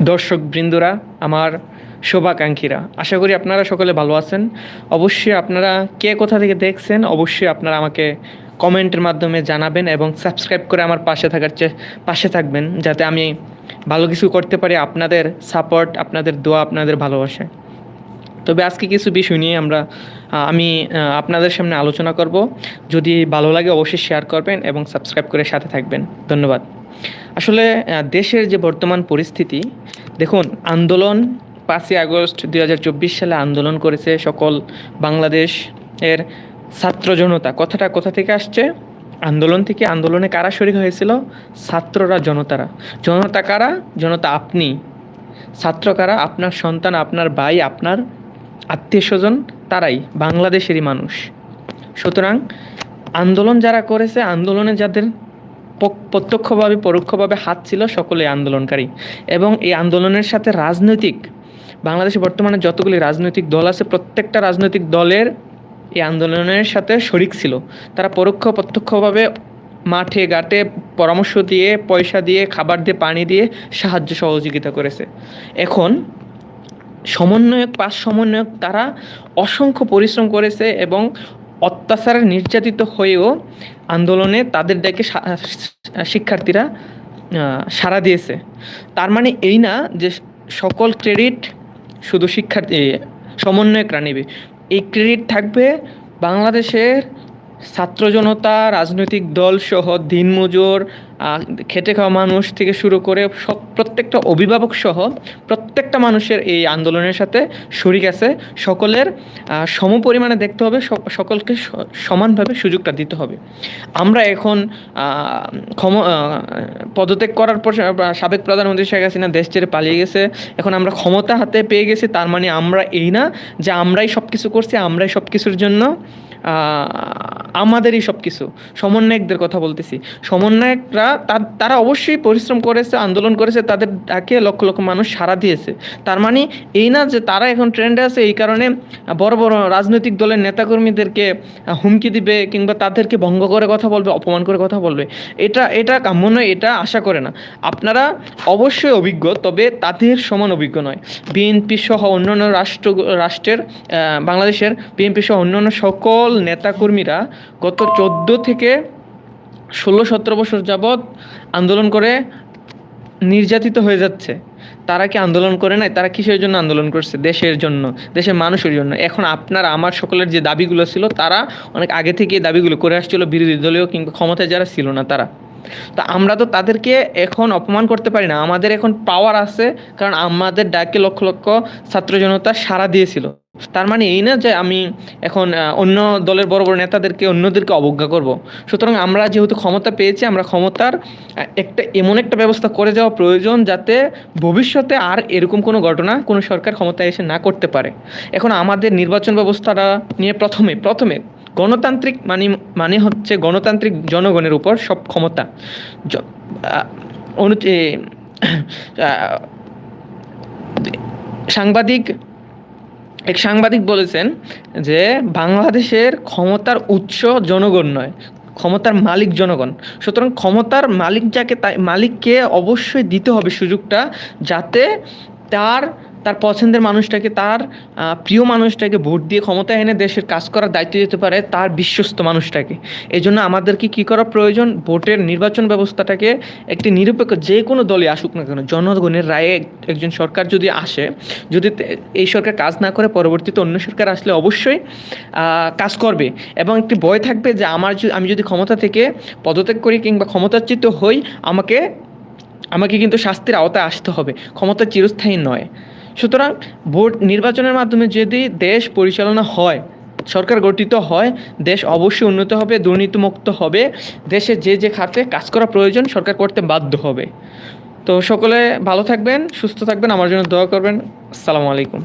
দর্শক বৃন্দরা আমার শোভাকাঙ্ক্ষীরা, আশা করি আপনারা সকলে ভালো আছেন। অবশ্যই আপনারা কে কোথা থেকে দেখছেন, অবশ্যই আপনারা আমাকে কমেন্টের মাধ্যমে জানাবেন এবং সাবস্ক্রাইব করে আমার পাশে থাকার চে পাশে থাকবেন, যাতে আমি ভালো কিছু করতে পারি, আপনাদের সাপোর্ট, আপনাদের দোয়া, আপনাদের ভালোবাসায় তবে আজকে কিছু বিষয় নিয়ে আমরা আমি আপনাদের সামনে আলোচনা করব। যদি ভালো লাগে অবশ্যই শেয়ার করবেন এবং সাবস্ক্রাইব করে সাথে থাকবেন। ধন্যবাদ। আসলে দেশের যে বর্তমান পরিস্থিতি, দেখুন, আন্দোলন পাঁচই আগস্ট দুই হাজার চব্বিশ সালে আন্দোলন করেছে সকল বাংলাদেশ এর ছাত্র জনতা। কথাটা কোথা থেকে আসছে? আন্দোলন থেকে আন্দোলনে কারা শরিক হয়েছিল? ছাত্ররা, জনতারা। জনতা কারা? জনতা আপনি। ছাত্র কারা? আপনার সন্তান, আপনার ভাই, আপনার আত্মীয় স্বজন তারাই, বাংলাদেশেরই মানুষ। সুতরাং, আন্দোলন যারা করেছে, আন্দোলনে যাদের প্রত্যক্ষভাবে, পরোক্ষভাবে হাত ছিল সকলে আন্দোলনকারী। এবং এই আন্দোলনের সাথে রাজনৈতিক, বাংলাদেশে বর্তমানে যতগুলি রাজনৈতিক দল আছে, প্রত্যেকটা রাজনৈতিক দলের এই আন্দোলনের সাথে শরিক ছিল। তারা পরোক্ষ প্রত্যক্ষভাবে মাঠে, ঘাটে পরামর্শ দিয়ে, পয়সা দিয়ে, খাবার দিয়ে, পানি দিয়ে সাহায্য সহযোগিতা করেছে। এখন সমন্বয়ক, পাঁচ সমন্বয়ক তারা অসংখ্য পরিশ্রম করেছে এবং অত্যাচারে নির্যাতিত হয়েও আন্দোলনে তাদের ডেকে শিক্ষার্থীরা সাড়া দিয়েছে। তার মানে এই না যে সকল ক্রেডিট শুধু শিক্ষার্থী সমন্বয়করা নেবে। এই ক্রেডিট থাকবে বাংলাদেশের ছাত্র জনতা, রাজনৈতিক দল সহ দিনমজুর খেটে খাওয়া মানুষ থেকে শুরু করে সব প্রত্যেকটা অভিভাবক সহ প্রত্যেকটা মানুষের এই আন্দোলনের সাথে শরিক আছে। সকলের সম পরিমাণে দেখতে হবে সকলকে সমানভাবে সুযোগটা দিতে হবে। আমরা এখন ক্ষম পদত্যাগ করার পর সাবেক প্রধানমন্ত্রী শেখ হাসিনা দেশ ছেড়ে পালিয়ে গেছে। এখন আমরা ক্ষমতা হাতে পেয়ে গেছি, তার মানে আমরা এই না যে আমরাই সব কিছু করছি, আমরাই সব কিছুর জন্য আমাদেরই সব কিছু সমন্বয়কদের কথা বলতেছি। সমন্বয়করা তারা অবশ্যই পরিশ্রম করেছে, আন্দোলন করেছে, তাদের ডাকে লক্ষ লক্ষ মানুষ সাড়া দিয়েছে। তার মানে এই না যে তারা এখন ট্রেন্ডে আছে, এই কারণে বড় বড় রাজনৈতিক দলের নেতাকর্মীদেরকে হুমকি দিবে কিংবা তাদেরকে ভঙ্গ করে কথা বলবে, অপমান করে কথা বলবে, এটা এটা কাম্য নয়, এটা আশা করে না। আপনারা অবশ্যই অভিজ্ঞ, তবে তাদের সমান অভিজ্ঞ নয়। বিএনপি সহ অন্যান্য রাষ্ট্র, রাষ্ট্রের বাংলাদেশের বিএনপি সহ অন্যান্য সকল নেতাকর্মীরা গত চোদ্দ থেকে ষোলো সতেরো বছর যাবৎ আন্দোলন করে নির্যাতিত হয়ে যাচ্ছে। তারা কি আন্দোলন করে নাই? তারা কিসের জন্য আন্দোলন করছে? দেশের জন্য, দেশের মানুষের জন্য। এখন আপনার, আমার সকলের যে দাবিগুলো ছিল, তারা অনেক আগে থেকে দাবিগুলো করে আসছিল বিরোধী দলীয় কিংবা ক্ষমতায় যারা ছিল না তারা। তো আমরা তো তাদেরকে এখন অপমান করতে পারি না। আমাদের এখন পাওয়ার আছে, কারণ আমাদের ডাকে লক্ষ লক্ষ ছাত্র জনতা সাড়া দিয়েছিল। তার মানে এই না যে আমি এখন অন্য দলের বড় বড় নেতাদেরকে, অন্যদেরকে অবজ্ঞা করব। সুতরাং আমরা যেহেতু ক্ষমতা পেয়েছি, আমরা ক্ষমতার একটা, এমন একটা ব্যবস্থা করে যাওয়া প্রয়োজন যাতে ভবিষ্যতে আর এরকম কোনো ঘটনা কোনো সরকার ক্ষমতায় এসে না করতে পারে। এখন আমাদের নির্বাচন ব্যবস্থাটা নিয়ে প্রথমে প্রথমে গণতান্ত্রিক মানে মানে হচ্ছে গণতান্ত্রিক জনগণের উপর সব ক্ষমতা। সাংবাদিক, এক সাংবাদিক বলেছেন যে বাংলাদেশের ক্ষমতার উৎস জনগণ নয়, ক্ষমতার মালিক জনগণ। সুতরাং ক্ষমতার মালিক যাকে তাই, মালিককে অবশ্যই দিতে হবে সুযোগটা যাতে তার তার পছন্দের মানুষটাকে, তার প্রিয় মানুষটাকে ভোট দিয়ে ক্ষমতায় এনে দেশের কাজ করার দায়িত্ব দিতে পারে তার বিশ্বস্ত মানুষটাকে। এই জন্য আমাদেরকে কী করা প্রয়োজন? ভোটের নির্বাচন ব্যবস্থাটাকে একটি নিরপেক্ষ যে কোনো দলে আসুক না কেন, জনগণের রায়ে একজন সরকার যদি আসে, যদি এই সরকার কাজ না করে পরবর্তীতে অন্য সরকার আসলে অবশ্যই কাজ করবে। এবং একটি ভয় থাকবে যে আমার আমি যদি ক্ষমতা থেকে পদত্যাগ করি কিংবা ক্ষমতাচ্যুত হই, আমাকে আমাকে কিন্তু শাস্তির আওতায় আসতে হবে। ক্ষমতা চিরস্থায়ী নয়। সুতরাং ভোট নির্বাচনের মাধ্যমে যদি দেশ পরিচালনা হয়, সরকার গঠিত হয়, দেশ অবশ্যই উন্নত হবে, দুর্নীতিমুক্ত হবে, দেশে যে যে খাতে কাজ করা প্রয়োজন সরকার করতে বাধ্য হবে। তো সকলে ভালো থাকবেন, সুস্থ থাকবেন, আমার জন্য দোয়া করবেন। আসসালামু আলাইকুম।